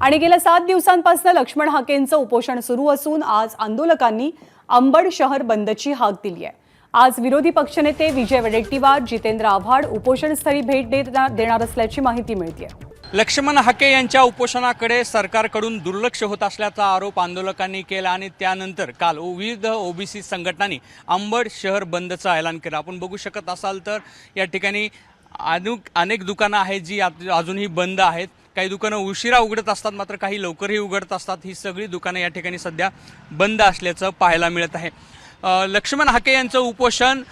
आणि गेल्या सात दिवसांपासून लक्ष्मण हाकेंचं उपोषण सुरू असून आज आंदोलकांनी अंबड शहर बंदची हाक दिली आहे. आज विरोधी पक्षनेते विजय वडेट्टीवार जितेंद्र आव्हाड उपोषणस्थळी भेट देणार असल्याची माहिती मिळते लक्ष्मण हाके यांच्या उपोषणाकडे सरकारकडून दुर्लक्ष होत असल्याचा आरोप आंदोलकांनी केला आणि त्यानंतर काल ओ- विविध ओबीसी संघटनांनी अंबड शहर बंदचं ऐलान केलं. आपण बघू शकत असाल तर या ठिकाणी अनेक अनेक दुकानं आहेत जी अजूनही बंद आहेत. काही दुकानं उशिरा उघडत असतात मात्र काही लवकरही उघडत असतात. ही सगळी दुकानं या ठिकाणी सध्या बंद असल्याचं पाहायला मिळत आहे. लक्ष्मण हाके यांचं उपोषण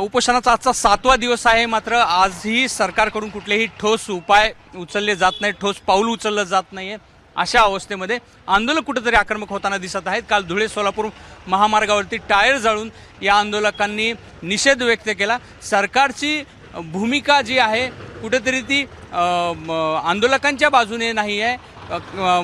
उपोषणाचा आजचा सातवा दिवस आहे मात्र आजही सरकारकडून कुठलेही ठोस उपाय उचलले जात नाही ठोस पाऊल उचललं जात नाहीये अशा अवस्थेमध्ये. आंदोलक कुठेतरी आक्रमक होताना दिसत आहेत. काल धुळे सोलापूर महामार्गावरती टायर जाळून या आंदोलकांनी निषेध व्यक्त केला. सरकारची भूमिका जी आहे कुठेतरी ती आंदोलकांच्या बाजूने नाही आहे.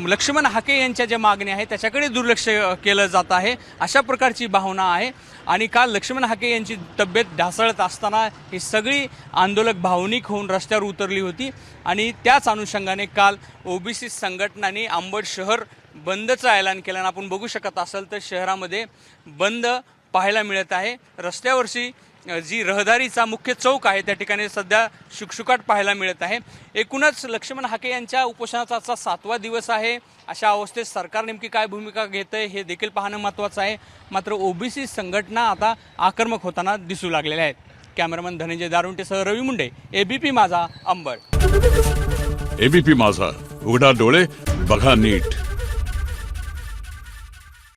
लक्ष्मण हाके यांच्या ज्या मागण्या आहेत त्याच्याकडे दुर्लक्ष केलं जात आहे. अशा प्रकारची भावना आहे. आणि काल लक्ष्मण हाके यांची तब्येत ढासळत असताना ही सगळी आंदोलक भावनिक होऊन रस्त्यावर उतरली होती. आणि त्याच अनुषंगाने काल ओबीसी संघटनांनी आंबड शहर बंदचं ऐलान केलं. आणि आपण बघू शकत असाल तर शहरामध्ये बंद पाहायला मिळत आहे. रस्त्यावरची जी रहदारीचा मुख्य चौक आहे त्या ठिकाणी सध्या शुकशुकाट पाहायला मिळत आहे. एकूणच लक्ष्मण हाके यांच्या उपोषणाचा आजचा सातवा दिवस आहे. अशा अवस्थेत सरकार नेमकी काय भूमिका घेत आहे हे देखील पाहणं महत्त्वाचं आहे. मात्र ओबीसी संघटना आता आक्रमक होताना दिसू लागलेल्या आहेत. कॅमेरामन धनंजय दारुंटेसह रवी मुंडे एबीपी माझा अंबड. एबीपी माझा उघडा डोळे बघा नीट.